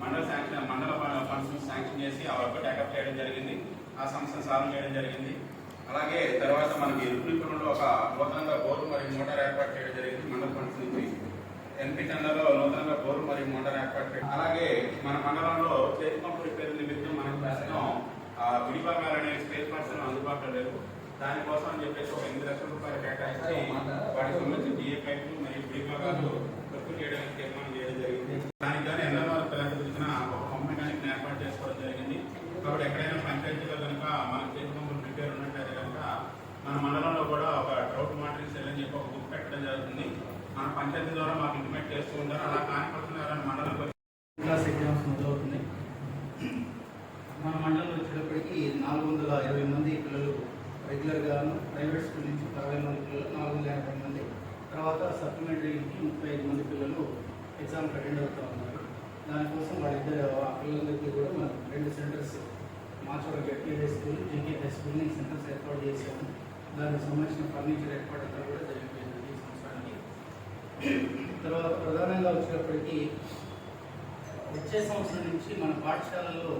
మండల శాంక్షన్ మండల funds sanction చేసి ఆ వర్క్ టేకప్ చేయడం జరిగింది. ఆ సమస్యను సాల్వ్ చేయడం జరిగింది. అలాగే తర్వాత మనకి ఇరుకులిపురంలో ఒక నూతనంగా బోరు మరియు మోటార్ ఏర్పాటు చేయడం జరిగింది మండల ఫండ్స్ నుంచి. ఎంపీ టెండర్లో నూతనంగా బోరు మరియు మోటార్ ఏర్పాటు చేయడం అలాగే మన మండలంలో చేతి పంపు రిపేర్ నిమిత్తం మనకు ప్రస్తుతం ఆ విడిభాగాలు స్పేస్ పర్సన్ అందుబాటులో లేవు. దానికోసం అని చెప్పేసి ఒక ఎనిమిది లక్షల రూపాయలు కేటాయించి వాటికి సంబంధించిన డిఏ పైపులు మరియు విడిభాగాలు ప్రకృతి చేయడానికి తీర్మానం చేయడం జరిగింది దానికి కానీ ఎన్ఎంఆర్ పిల్లలకు ఇచ్చిన ఒక పంప్ మెకానిక్ ఏర్పాటు చేసుకోవడం జరిగింది కాబట్టి ఎక్కడైనా పంచాయతీలో కనుక మన చేతి ప్రిపేర్ ఉన్నట్టయితే కనుక మన మండలంలో కూడా ఒక డౌట్ మాటరింగ్ సెల్ అని చెప్పి ఒక బుక్ పెట్టడం జరుగుతుంది. మన పంచాయతీ ద్వారా మాకు ఇంటిమేట్ చేస్తూ ఉంటారు. అలా కానిపడుతున్న మండలం మండలంలో క్లాస్ ఎగ్జామ్స్ మొదలవుతున్నాయి. మన మండలంలో వచ్చేటప్పటికి నాలుగు వందల ఇరవై మంది పిల్లలు రెగ్యులర్గాను ప్రైవేట్ స్కూల్ నుంచి అరవై మంది పిల్లలు నాలుగు వందల యాభై మంది. తర్వాత సప్లిమెంటరీ నుంచి ముప్పై ఐదు మంది పిల్లలు ఎగ్జామ్కి అటెండ్ అవుతూ ఉన్నారు. దానికోసం వాళ్ళిద్దరు ఆ పిల్లలందరికీ కూడా మనం రెండు సెంటర్స్ మాచోడ గట్టి స్కూల్ జీకే హై స్కూల్ని సెంటర్స్ ఏర్పాటు చేశాము. దానికి సంబంధించిన ఫర్నిచర్ ఏర్పాటు అంతా కూడా జరిగిపోయింది ఈ సంవత్సరానికి. తర్వాత ప్రధానంగా వచ్చినప్పటికీ వచ్చే సంవత్సరం నుంచి మన పాఠశాలలో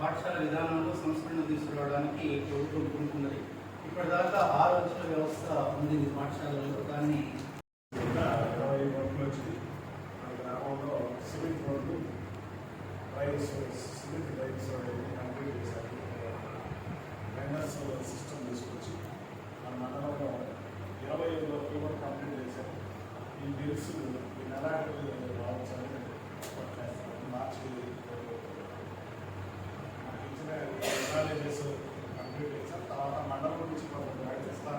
పాఠశాల విధానంలో సంస్కరణ తీసుకురావడానికి ప్రభుత్వం కోరుకున్నది ఇప్పటిదాకా ఆరు అంచెల వ్యవస్థ ఉంది పాఠశాలలో దాన్ని ఇరవై కోట్లు గ్రామంలో సివిల్ రోడ్లు బైక్స్ సివిల్ రైల్స్ కంప్లీట్ చేశారు మైనస్ సిస్టమ్ తీసుకొచ్చి మన మండలంలో ఇరవై ఐదు వరకు కంప్లీట్ చేశారు ఈ బిల్స్ ఈ నెలాఖరు రావచ్చని మార్చి నాకు ఇచ్చిన ఎనాలిసిస్ కంప్లీట్ చేశారు. తర్వాత మండలం నుంచి కొంత బ్యాగ్ ఇస్తా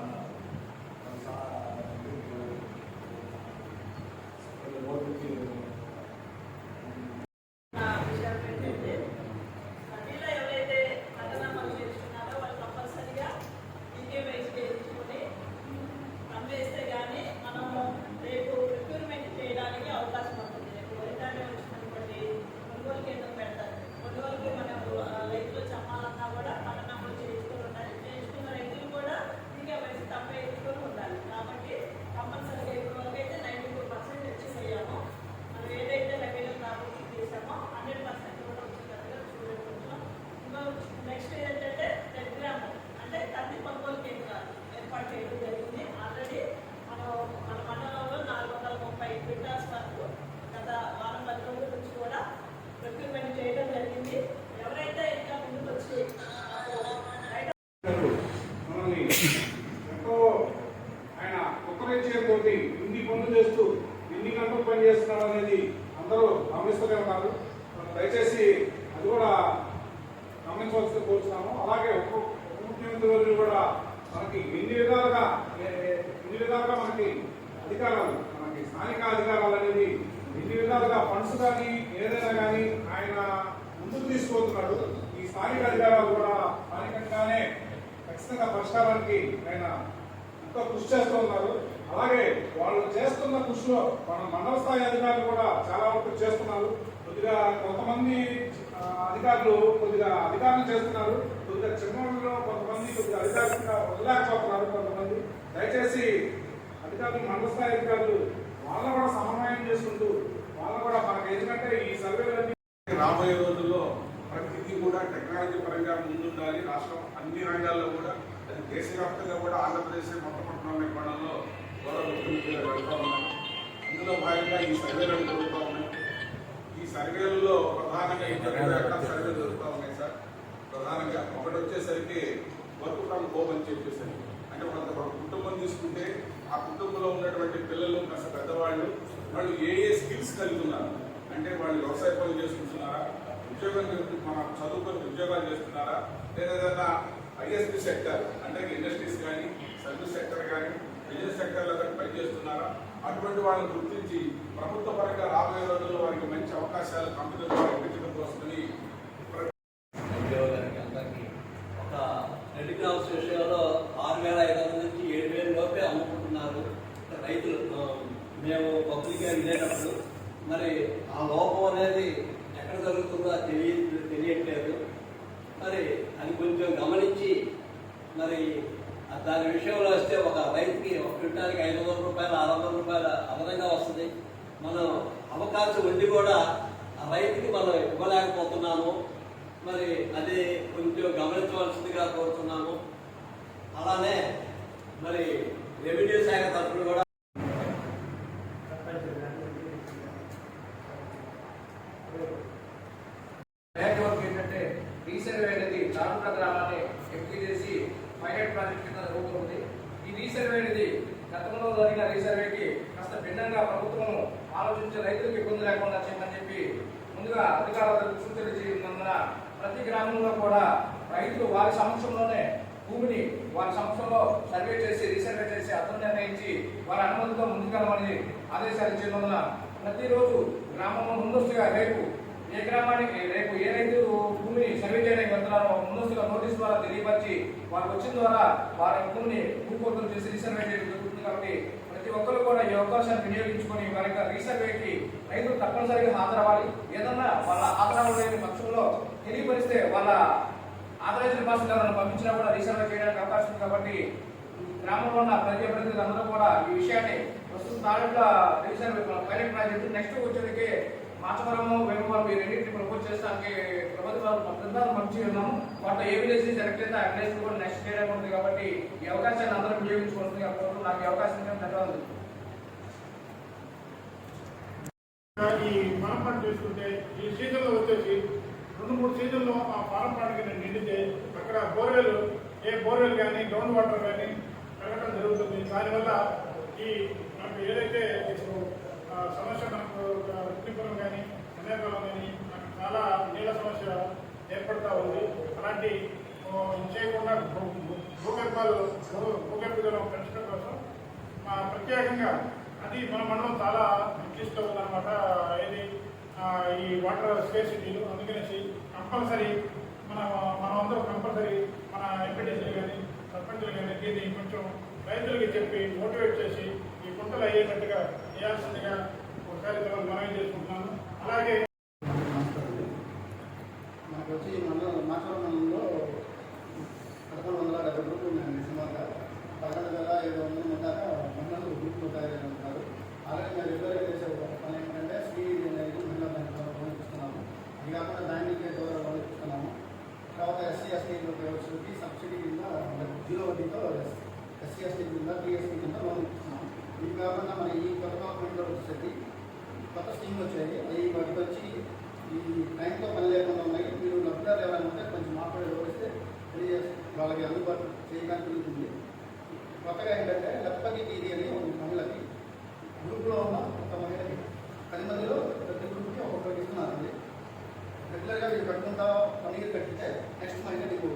ఓటుకి ఆ విషయాలు ఏంటంటే నదిలో ఎవరైతే నగరనామాలు చేస్తున్నారో వాళ్ళు కంపల్సరిగా డీకే వైజ్ చేయించుకొని పంపేస్తే కానీ మనము రేపు రిక్రూట్మెంట్ చేయడానికి అవకాశం ఉంటుంది రేపు వరిదాన్ని వచ్చినటువంటి కొనుగోలు కేంద్రం పెడతారు కొనుగోలుకి మనం ఆ, రైతులు చమ్మాలన్నా కూడా నగరనామాలు చేయించుకొని ఉండాలి చేయించుకున్న రైతులు కూడా డీకే వైజ్ తప్ప ఎత్తుకొని ఉండాలి కాబట్టి కంపల్సరిగా ఇప్పుడు వరకు అయితే నైంటీ టూ పర్సెంట్ అచీవ్ అయ్యాము మనం ఏదైతే లెవెల్ కాబట్టి చేసామో హండ్రెడ్ పర్సెంట్ కూడా వచ్చేటట్టుగా చూడకుంటున్నాం ఇంకా నెక్స్ట్ ఏంటంటే టెలిగ్రామ్ అంటే కంది కొనుగోలు కేంద్రాలు ఏర్పాటు చేయడం జరిగింది ఆల్రెడీ మనం మన మండలంలో నాలుగు వందల ముప్పై క్వింటాల్స్ వరకు గత వారం పది రోజుల నుంచి కూడా ప్రొక్యూర్మెంట్ చేయడం జరిగింది ఎవరైతే ఇంకా ముందుకు వచ్చి మాకు బయట మనల్ని ఎంతో ఆయన ఉపకరించేతోటి ఇన్ని పనులు చేస్తూ ఎన్ని గంటలు పని చేస్తున్నాడు అనేది అందరూ గమనిస్తూనే ఉన్నారు దయచేసి అది కూడా గమనించవలసి కోరుతున్నాము అలాగే ఉప ముఖ్యమంత్రి కూడా మనకి ఎన్ని విధాలుగా ఎన్ని విధాలుగా మనకి అధికారాలు మనకి స్థానిక అధికారాలు అనేది ఎన్ని విధాలుగా ఫండ్స్ కానీ ఏదైనా కానీ ఆయన ముందుకు తీసుకుపోతున్నాడు. ఈ స్థానిక అధికారాలు కూడా స్థానికంగానే ఖచ్చితంగా పరిష్కారానికి ఆయన ఎంతో కృషి చేస్తూ ఉన్నారు. అలాగే వాళ్ళు చేస్తున్న కృషిలో మన మండల స్థాయి అధికారులు కూడా చాలా వరకు చేస్తున్నారు. కొద్దిగా కొంతమంది అధికారులు కొద్దిగా అధికారులు చేస్తున్నారు. కొద్దిగా చిన్నలో కొంతమంది కొద్దిగా అధికారికంగా వదిలేకపోతున్నారు కొంతమంది. దయచేసి అధికారులు మండల స్థాయి అధికారులు వాళ్ళు కూడా సమన్వయం చేసుకుంటూ వాళ్ళు కూడా మనకి ఎందుకంటే ఈ సర్వేలన్నీ రాబోయే రోజుల్లో ప్రతిదీ కూడా టెక్నాలజీ పరంగా ముందుండాలి. రాష్ట్రం అన్ని రంగాల్లో కూడా అది దేశవ్యాప్తంగా కూడా ఆంధ్రప్రదేశ్ మొట్టమొదటి నిర్మాణంలో గౌరవ ముఖ్యమంత్రి అందులో భాగంగా ఈ సర్వేలను సర్వేలలో ప్రధానంగా ఇద్దరు రకాల సర్వేలు జరుగుతూ ఉన్నాయి సార్. ప్రధానంగా ఒకటి వచ్చేసరికి వర్క్ ఫ్రమ్ హోమ్ అని చెప్పేసరికి అంటే ఒక ఒక కుటుంబం తీసుకుంటే ఆ కుటుంబంలో ఉన్నటువంటి పిల్లలు కాస్త పెద్దవాళ్ళు వాళ్ళు ఏ ఏ స్కిల్స్ కలిగి ఉన్నారు? అంటే వాళ్ళు వ్యవసాయ పనులు చేసుకుంటున్నారా? ఉద్యోగం మన చదువుకొని ఉద్యోగాలు చేస్తున్నారా? లేదా ఏదైనా ఐఎస్పి సెక్టర్ అంటే ఇండస్ట్రీస్ కానీ సర్వీస్ సెక్టర్ కానీ బిజినెస్ సెక్టర్లో కానీ పనిచేస్తున్నారా? అటువంటి వాళ్ళని గుర్తించి ప్రభుత్వ పరంగా రాబోయే రోజుల్లో వారికి మంచి అవకాశాలు కంపెనీల ద్వారా ఇప్పించడం కోసమని ఉద్యోగులకి అందరికీ ఒక టెలిగ్రామ్స్ విషయంలో ఆరు వేల ఐదు వందల నుంచి ఏడు వేల లోపే అమ్ముకుంటున్నారు రైతులు ఆ, మేము పబ్లిక్గా వెళ్ళేటప్పుడు మరి ఆ లోపం అనేది ఎక్కడ జరుగుతుందో తెలియ తెలియట్లేదు. మరి అది కొంచెం గమనించి మరి దాని విషయంలో వస్తే ఒక రైతుకి ఒక క్వింటానికి ఐదు వందల రూపాయలు ఆరు వందల రూపాయలు అదనంగా వస్తుంది. మనం అవకాశం ఉండి కూడా ఆ రైతుకి మనం ఇవ్వలేకపోతున్నాము. మరి అది కొంచెం గమనించవలసిందిగా కోరుతున్నాము. అలానే మరి రెవెన్యూ శాఖ తరఫున కూడా బ్యాక్ వర్క్ ఏంటంటే రీసర్వే అనేది చారుట గ్రామాన్ని ఎంపిక చేసి పైలట్ ప్రాజెక్ట్ కింద జరుగుతుంది ఈ రీసర్వే అనేది గతంలో జరిగిన రీసర్వేకి కాస్త భిన్నంగా ప్రభుత్వం ఆలోచించి రైతులకు ఇబ్బంది లేకుండా చేయమని చెప్పి ముందుగా అధికారులకు సూచనలు చేయనందున ప్రతి గ్రామంలో కూడా రైతులు వారి సమక్షంలోనే భూమిని వారి సంస్థలో సర్వే చేసి రీసర్వే చేసి అర్థం నిర్ణయించి వారి అనుమతితో ముందుకెళ్ళమని ఆదేశాలు ఇచ్చినందున ప్రతిరోజు గ్రామంలో ముందస్తుగా రేపు ఏ గ్రామానికి రేపు ఏ రైతు భూమిని సర్వే చేయడానికి వెళ్తున్నారో ముందస్తుగా నోటీస్ ద్వారా తెలియపరిచి వారికి వచ్చిన ద్వారా వారి భూమిని భూపోతులు చేసి రీసర్వే చేయడం జరుగుతుంది కాబట్టి ప్రతి ఒక్కరు కూడా ఈ అవకాశాన్ని వినియోగించుకొని వారి యొక్క రీసర్వేకి రైతులు తప్పనిసరిగా హాజరవ్వాలి. ఏదన్నా వాళ్ళ హాజరవ్వలేని పక్షంలో తెలియపరిస్తే వాళ్ళ ఆథరైజ్డ్ భాషలు ఎవరైనా పంపించినా కూడా రీసర్వే చేయడానికి అవకాశం ఉంది కాబట్టి గ్రామంలో ఉన్న ప్రజాప్రతినిధులు అందరూ కూడా ఈ విషయాన్ని ప్రస్తుతం తాలూకా రీసర్వే పైలట్ ప్రాజెక్టు నెక్స్ట్ వచ్చేటికి మాచవరము వేమవరం ఈ రెండింటిని ప్రపోజ్ చేస్తానికి ప్రభుత్వాలు బృందాలు మంచి ఉన్నాము. వాటిలో ఏ విలేజ్ సెలెక్ట్ అయితే ఆ విలేజ్ కూడా నెక్స్ట్ చేయడానికి ఉంది కాబట్టి ఈ అవకాశాన్ని అందరూ వినియోగించుకుంటుంది కాబట్టి నాకు ఈ అవకాశం ఇచ్చిన ధన్యవాదాలు. ఈ ఫారం పంట చూసుకుంటే ఈ సీజన్లో వచ్చేసి రెండు మూడు సీజన్లో ఆ ఫారం పంటకి నేను నిండితే అక్కడ బోర్వెల్ ఏ బోర్వెల్ కానీ గ్రౌండ్ వాటర్ కానీ పెరగడం జరుగుతుంది. దానివల్ల ఈ మనకు ఏదైతే ఇప్పుడు సమస్య మనకు రుక్మిపురం కానీ అనేకలం కానీ నాకు చాలా నీళ్ళ సమస్య ఏర్పడతా ఉంది. అలాంటి చేయకుండా భూగర్భాలు భూ- పెంచడం కోసం ప్రత్యేకంగా అది మన మనం చాలా దృష్టిలో ఉందన్నమాట. ఇది ఈ వాటర్ స్కేసిటీలు అందుకనేసి కంపల్సరీ మన మనం అందరూ కంపల్సరీ మన ఎంపీటీసీలు కానీ సర్పంచులు కానీ దీన్ని కొంచెం రైతులకి చెప్పి మోటివేట్ చేసి ఈ పంటలు అయ్యేటట్టుగా చేయాల్సిందిగా ఒకసారి మనవి చేసుకుంటున్నాను అలాగే మనకు వచ్చి మన మాట్లాడడంలో పదకొండు వందల డెబ్బై గ్రూపులు ఉన్నాయండి సుమారుగా పదకొండు వేల ఐదు వందల ముందాక మహిళలు మండలు గ్రూపులు తయారు ఉంటారు అలాగే మేము రెగ్యులర్గా చేసే ఒక పని ఏంటంటే స్త్రీ అనేది మహిళా బ్యాంక్ ద్వారా పంపిస్తున్నాము అది కాకుండా బ్యాంకింగ్ గేట్ ద్వారా పంపిస్తున్నాము తర్వాత ఎస్సీ ఎస్టీ వచ్చి సబ్సిడీ కింద జీరో వడ్డీతో ఎస్సీ ఎస్టీ కింద టీఎస్పీ కింద లోన్ ఇస్తున్నాము. ఇది కాకుండా మన ఈ కొత్త వచ్చేసరికి కొత్త స్కీమ్లు వచ్చాయి. అవి వాటికి వచ్చి ఈ టైంతో పని లేకుండా ఉన్నాయి. మీరు లబ్ధిదారు ఎవరైనా ఉంటే కొంచెం మాట్లాడి వివరిస్తే తెలియజేసి వాళ్ళకి అందుబాటు చేయడానికి ఉంటుంది కొత్తగా ఏంటంటే లప్పకి ఇది అని ఒక మహిళకి గ్రూప్లో ఉన్న ఒక మహిళకి పది మందిలో ప్రతి గ్రూప్కి ఒక్కొక్కరికి ఇస్తున్నారండి. రెగ్యులర్గా మీరు కట్టుకుంటా వన్ ఇయర్ కట్టితే నెక్స్ట్ మహిళ నీకు